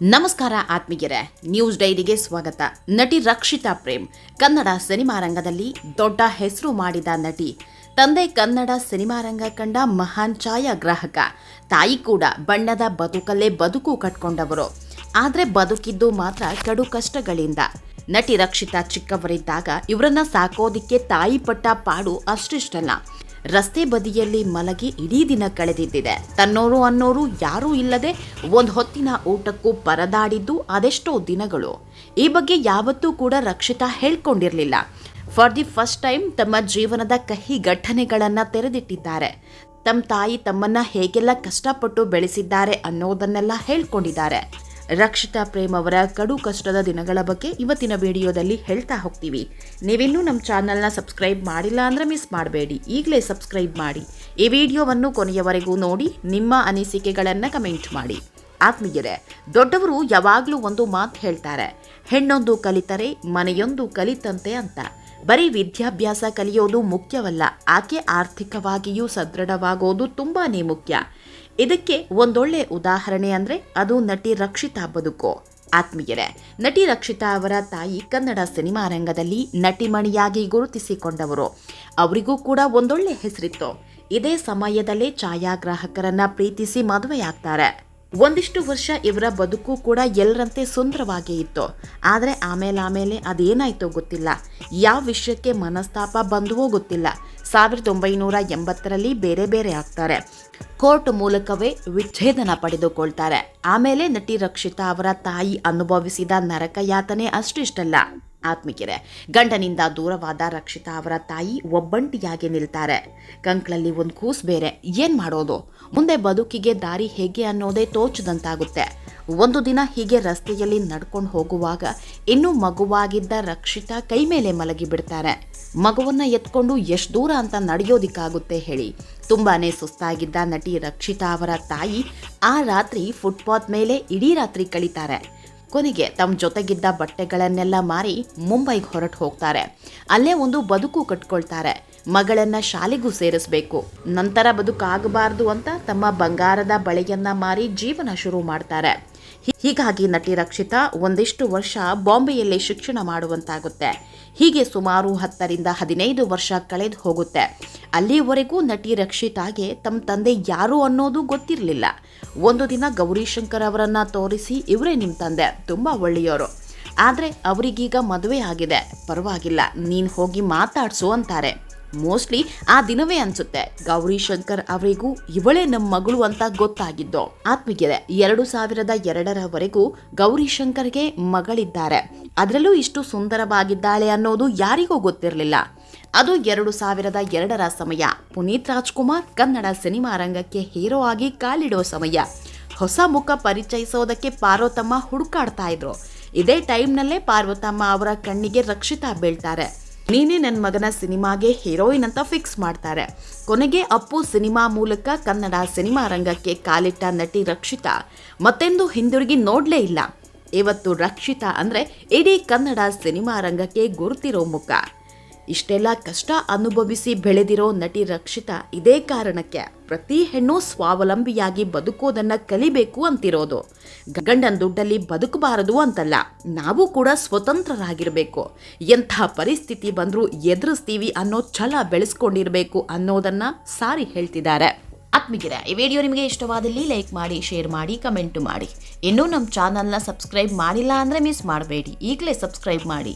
ನಮಸ್ಕಾರ ಆತ್ಮೀಯರೇ ನ್ಯೂಸ್ ಡೈರಿಗೆ ಸ್ವಾಗತ. ನಟಿ ರಕ್ಷಿತಾ ಪ್ರೇಮ್, ಕನ್ನಡ ಸಿನಿಮಾ ರಂಗದಲ್ಲಿ ದೊಡ್ಡ ಹೆಸರು ಮಾಡಿದ ನಟಿ. ತಂದೆ ಕನ್ನಡ ಸಿನಿಮಾ ರಂಗ ಕಂಡ ಮಹಾನ್ ಛಾಯಾಗ್ರಾಹಕ. ತಾಯಿ ಕೂಡ ಬಣ್ಣದ ಬದುಕಲ್ಲೇ ಬದುಕು ಕಟ್ಕೊಂಡವರು. ಆದರೆ ಬದುಕಿದ್ದು ಮಾತ್ರ ಕಡು ಕಷ್ಟಗಳಿಂದ. ನಟಿ ರಕ್ಷಿತಾ ಚಿಕ್ಕವರಿದ್ದಾಗ ಇವರನ್ನ ಸಾಕೋದಿಕ್ಕೆ ತಾಯಿ ಪಟ್ಟ ಪಾಡು ಅಷ್ಟಿಷ್ಟಲ್ಲ. ರಸ್ತೆ ಬದಿಯಲ್ಲಿ ಮಲಗಿ ಇಡೀ ದಿನ ಕಳೆದಿದ್ದಿದೆ. ತನ್ನೋರು ಅನ್ನೋರು ಯಾರೂ ಇಲ್ಲದೆ ಒಂದು ಹೊತ್ತಿನ ಊಟಕ್ಕೂ ಪರದಾಡಿದ್ದು ಅದೆಷ್ಟೋ ದಿನಗಳು. ಈ ಬಗ್ಗೆ ಯಾವತ್ತೂ ಕೂಡ ರಕ್ಷಿತಾ ಹೇಳ್ಕೊಂಡಿರಲಿಲ್ಲ. ಫಾರ್ ದಿ ಫಸ್ಟ್ ಟೈಮ್ ತಮ್ಮ ಜೀವನದ ಕಹಿ ಘಟನೆಗಳನ್ನು ತೆರೆದಿಟ್ಟಿದ್ದಾರೆ. ತಮ್ಮ ತಾಯಿ ತಮ್ಮನ್ನ ಹೇಗೆಲ್ಲ ಕಷ್ಟಪಟ್ಟು ಬೆಳೆಸಿದ್ದಾರೆ ಅನ್ನೋದನ್ನೆಲ್ಲ ಹೇಳ್ಕೊಂಡಿದ್ದಾರೆ. ರಕ್ಷಿತಾ ಪ್ರೇಮ್ ಅವರ ಕಡು ಕಷ್ಟದ ದಿನಗಳ ಬಗ್ಗೆ ಇವತ್ತಿನ ವಿಡಿಯೋದಲ್ಲಿ ಹೇಳ್ತಾ ಹೋಗ್ತೀವಿ. ನೀವಿನ್ನೂ ನಮ್ಮ ಚಾನಲ್ನ ಸಬ್ಸ್ಕ್ರೈಬ್ ಮಾಡಿಲ್ಲ ಅಂದರೆ ಮಿಸ್ ಮಾಡಬೇಡಿ. ಈಗಲೇ ಸಬ್ಸ್ಕ್ರೈಬ್ ಮಾಡಿ. ಈ ವಿಡಿಯೋವನ್ನು ಕೊನೆಯವರೆಗೂ ನೋಡಿ, ನಿಮ್ಮ ಅನಿಸಿಕೆಗಳನ್ನು ಕಮೆಂಟ್ ಮಾಡಿ. ಆತ್ಮೀಯರೇ, ದೊಡ್ಡವರು ಯಾವಾಗಲೂ ಒಂದು ಮಾತು ಹೇಳ್ತಾರೆ. ಹೆಣ್ಣೊಂದು ಕಲಿತರೆ, ಮನೆಯೊಂದು ಕಲಿತಂತೆ ಅಂತ. ಬರೀ ವಿದ್ಯಾಭ್ಯಾಸ ಕಲಿಯೋದು ಮುಖ್ಯವಲ್ಲ. ಆಕೆ ಆರ್ಥಿಕವಾಗಿಯೂ ಸದೃಢವಾಗೋದು ತುಂಬಾ ಮುಖ್ಯ. ಇದಕ್ಕೆ ಒಂದೊಳ್ಳೆ ಉದಾಹರಣೆ ಅಂದ್ರೆ ಅದು ನಟಿ ರಕ್ಷಿತಾ ಬದುಕು. ಆತ್ಮೀಯರೇ, ನಟಿ ರಕ್ಷಿತಾ ಅವರ ತಾಯಿ ಕನ್ನಡ ಸಿನಿಮಾ ರಂಗದಲ್ಲಿ ನಟಿಮಣಿಯಾಗಿ ಗುರುತಿಸಿಕೊಂಡವರು. ಅವರಿಗೂ ಕೂಡ ಒಂದೊಳ್ಳೆ ಹೆಸರಿತ್ತು. ಇದೇ ಸಮಯದಲ್ಲೇ ಛಾಯಾಗ್ರಾಹಕರನ್ನ ಪ್ರೀತಿಸಿ ಮದುವೆಯಾಗ್ತಾರೆ. ಒಂದಿಷ್ಟು ವರ್ಷ ಇವರ ಬದುಕು ಕೂಡ ಎಲ್ಲರಂತೆ ಸುಂದರವಾಗೇ ಇತ್ತು. ಆದರೆ ಆಮೇಲೆ ಆಮೇಲೆ ಅದೇನಾಯ್ತೋ ಗೊತ್ತಿಲ್ಲ. ಯಾವ ವಿಷಯಕ್ಕೆ ಮನಸ್ತಾಪ ಬಂದವೋ ಗೊತ್ತಿಲ್ಲ. ಸಾವಿರದ ಒಂಬೈನೂರ ಎಂಬತ್ತರಲ್ಲಿ ಬೇರೆ ಬೇರೆ ಆಗ್ತಾರೆ. ಕೋರ್ಟ್ ಮೂಲಕವೇ ವಿಚ್ಛೇದನ ಪಡೆದುಕೊಳ್ತಾರೆ. ಆಮೇಲೆ ನಟಿ ರಕ್ಷಿತಾ ಅವರ ತಾಯಿ ಅನುಭವಿಸಿದ ನರಕ ಯಾತನೆ ಅಷ್ಟಿಷ್ಟಲ್ಲ. ಆತ್ಮಿಕೆರೆ, ಗಂಡನಿಂದ ದೂರವಾದ ರಕ್ಷಿತಾ ಅವರ ತಾಯಿ ಒಬ್ಬಂಟಿಯಾಗಿ ನಿಲ್ತಾರೆ. ಕಂಕ್ಳಲ್ಲಿ ಒಂದು ಕೂಸ್ ಬೇರೆ, ಏನ್ ಮಾಡೋದು? ಮುಂದೆ ಬದುಕಿಗೆ ದಾರಿ ಹೇಗೆ ಅನ್ನೋದೇ ತೋಚದಂತಾಗುತ್ತೆ. ಒಂದು ದಿನ ಹೀಗೆ ರಸ್ತೆಯಲ್ಲಿ ನಡ್ಕೊಂಡು ಹೋಗುವಾಗ ಇನ್ನೂ ಮಗುವಾಗಿದ್ದ ರಕ್ಷಿತಾ ಕೈ ಮೇಲೆ ಮಲಗಿ ಬಿಡ್ತಾರೆ. ಮಗುವನ್ನ ಎತ್ಕೊಂಡು ಎಷ್ಟು ದೂರ ಅಂತ ನಡೆಯೋದಿಕ್ಕಾಗುತ್ತೆ ಹೇಳಿ. ತುಂಬಾನೇ ಸುಸ್ತಾಗಿದ್ದ ನಟಿ ರಕ್ಷಿತಾ ಅವರ ತಾಯಿ ಆ ರಾತ್ರಿ ಫುಟ್ಪಾತ್ ಮೇಲೆ ಇಡೀ ರಾತ್ರಿ ಕಳೀತಾರೆ. ಕೊನೆಗೆ ತಮ್ಮ ಜೊತೆಗಿದ್ದ ಬಟ್ಟೆಗಳನ್ನೆಲ್ಲ ಮಾರಿ ಮುಂಬೈಗೆ ಹೊರಟು ಹೋಗ್ತಾರೆ. ಅಲ್ಲೇ ಒಂದು ಬದುಕು ಕಟ್ಕೊಳ್ತಾರೆ. ಮಗಳನ್ನ ಶಾಲೆಗೂ ಸೇರಿಸಬೇಕು. ನಂತರ ಬದುಕಾಗಬಾರ್ದು ಅಂತ ತಮ್ಮ ಬಂಗಾರದ ಬಳೆಯನ್ನ ಮಾರಿ ಜೀವನ ಶುರು ಮಾಡ್ತಾರೆ. ಹೀಗಾಗಿ ನಟಿ ರಕ್ಷಿತಾ ಒಂದಿಷ್ಟು ವರ್ಷ ಬಾಂಬೆಯಲ್ಲಿ ಶಿಕ್ಷಣ ಮಾಡುವಂತಾಗುತ್ತೆ. ಹೀಗೆ ಸುಮಾರು ಹತ್ತರಿಂದ ಹದಿನೈದು ವರ್ಷ ಕಳೆದು ಹೋಗುತ್ತೆ. ಅಲ್ಲಿವರೆಗೂ ನಟಿ ರಕ್ಷಿತಾಗೆ ತಮ್ಮ ತಂದೆ ಯಾರು ಅನ್ನೋದು ಗೊತ್ತಿರಲಿಲ್ಲ. ಒಂದು ದಿನ ಗೌರಿಶಂಕರ್ ಅವರನ್ನ ತೋರಿಸಿ ಇವರೇ ನಿಮ್ಮ ತಂದೆ, ತುಂಬ ಒಳ್ಳೆಯವರು ಆದರೆ ಅವರಿಗೀಗ ಮದುವೆ ಆಗಿದೆ. ಪರವಾಗಿಲ್ಲ, ನೀನು ಹೋಗಿ ಮಾತಾಡಿಸು ಅಂತಾರೆ. ಮೋಸ್ಟ್ಲಿ ಆ ದಿನವೇ ಅನ್ಸುತ್ತೆ. ಗೌರಿ ಶಂಕರ್ ಅವರಿಗೂ ಇವಳೇ ನಮ್ಮ ಮಗಳು ಅಂತ ಗೊತ್ತಾಗಿದ್ದು. ಆತ್ಮಿಗಿದೆ ಎರಡು ಸಾವಿರದ ಎರಡರವರೆಗೂ ಗೌರಿ ಶಂಕರ್ಗೆ ಮಗಳಿದ್ದಾರೆ. ಅದರಲ್ಲೂ ಇಷ್ಟು ಸುಂದರವಾಗಿದ್ದಾಳೆ ಅನ್ನೋದು ಯಾರಿಗೂ ಗೊತ್ತಿರಲಿಲ್ಲ. ಅದು ಎರಡು ಸಾವಿರದ ಎರಡರ ಸಮಯ. ಪುನೀತ್ ರಾಜ್ಕುಮಾರ್ ಕನ್ನಡ ಸಿನಿಮಾ ರಂಗಕ್ಕೆ ಹೀರೋ ಆಗಿ ಕಾಲಿಡೋ ಸಮಯ. ಹೊಸ ಮುಖ ಪರಿಚಯಿಸೋದಕ್ಕೆ ಪಾರ್ವತಮ್ಮ ಹುಡುಕಾಡ್ತಾ ಇದ್ರು. ಇದೇ ಟೈಮ್ನಲ್ಲೇ ಪಾರ್ವತಮ್ಮ ಅವರ ಕಣ್ಣಿಗೆ ರಕ್ಷಿತಾ ಬೀಳ್ತಾರೆ. ನೀನೇ ನನ್ನ ಮಗನ ಸಿನಿಮಾಗೆ ಹೀರೋಯಿನ್ ಅಂತ ಫಿಕ್ಸ್ ಮಾಡ್ತಾರೆ. ಕೊನೆಗೆ ಅಪ್ಪು ಸಿನಿಮಾ ಮೂಲಕ ಕನ್ನಡ ಸಿನಿಮಾ ರಂಗಕ್ಕೆ ಕಾಲಿಟ್ಟ ನಟಿ ರಕ್ಷಿತಾ. ಮತ್ತೆಂದು ಹಿಂದಿರುಗಿ ನೋಡಲೇ ಇಲ್ಲ. ಇವತ್ತು ರಕ್ಷಿತಾ ಅಂದರೆ ಇಡೀ ಕನ್ನಡ ಸಿನಿಮಾ ರಂಗಕ್ಕೆ ಗುರುತಿರೋ ಮುಖ. ಇಷ್ಟೆಲ್ಲ ಕಷ್ಟ ಅನುಭವಿಸಿ ಬೆಳೆದಿರೋ ನಟಿ ರಕ್ಷಿತಾ ಇದೇ ಕಾರಣಕ್ಕೆ ಪ್ರತಿ ಹೆಣ್ಣು ಸ್ವಾವಲಂಬಿಯಾಗಿ ಬದುಕೋದನ್ನ ಕಲಿಬೇಕು ಅಂತಿರೋದು. ಗಂಡನ ದುಡ್ಡಲ್ಲಿ ಬದುಕಬಾರದು ಅಂತಲ್ಲ, ನಾವು ಕೂಡ ಸ್ವತಂತ್ರರಾಗಿರಬೇಕು. ಎಂಥ ಪರಿಸ್ಥಿತಿ ಬಂದರೂ ಎದುರಿಸ್ತೀವಿ ಅನ್ನೋ ಛಲ ಬೆಳೆಸ್ಕೊಂಡಿರಬೇಕು ಅನ್ನೋದನ್ನ ಸಾರಿ ಹೇಳ್ತಿದ್ದಾರೆ. ಆತ್ಮೀಗಿರ ಈ ವಿಡಿಯೋ ನಿಮಗೆ ಇಷ್ಟವಾದಲ್ಲಿ ಲೈಕ್ ಮಾಡಿ, ಶೇರ್ ಮಾಡಿ, ಕಮೆಂಟ್ ಮಾಡಿ. ಇನ್ನೂ ನಮ್ಮ ಚಾನಲ್ನ ಸಬ್ಸ್ಕ್ರೈಬ್ ಮಾಡಿಲ್ಲ ಅಂದರೆ ಮಿಸ್ ಮಾಡಬೇಡಿ. ಈಗಲೇ ಸಬ್ಸ್ಕ್ರೈಬ್ ಮಾಡಿ.